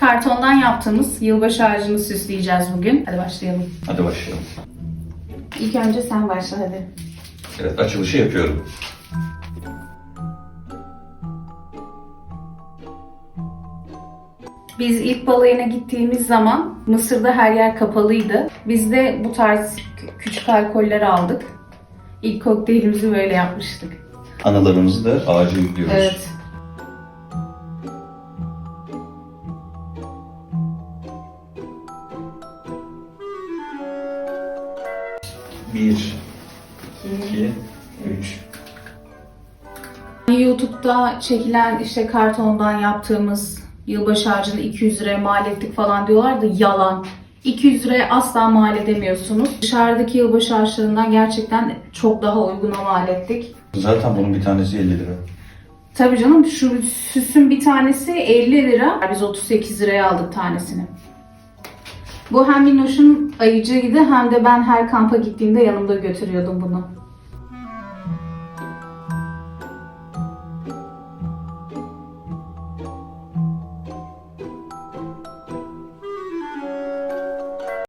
Kartondan yaptığımız yılbaşı ağacını süsleyeceğiz bugün. Hadi başlayalım. Hadi başlayalım. İlk önce sen başla hadi. Evet açılışı yapıyorum. Biz ilk balayına gittiğimiz zaman Mısır'da her yer kapalıydı. Biz de bu tarz kü- küçük alkoller aldık. İlk kokteylimizi böyle yapmıştık. Analarımızı da ağaca yüklüyoruz. Evet. Bir, iki, üç. YouTube'da çekilen işte kartondan yaptığımız yılbaşı ağacını 200 liraya mal ettik falan diyorlar da yalan. 200 liraya asla mal edemiyorsunuz. Dışarıdaki yılbaşı ağaçlarından gerçekten çok daha uyguna mal ettik. Zaten bunun bir tanesi 50 lira. Tabii canım şu süsün bir tanesi 50 lira. Biz 38 liraya aldık tanesini. Bu hem Minnoş'un ayıcıydı hem de ben her kampa gittiğimde yanımda götürüyordum bunu.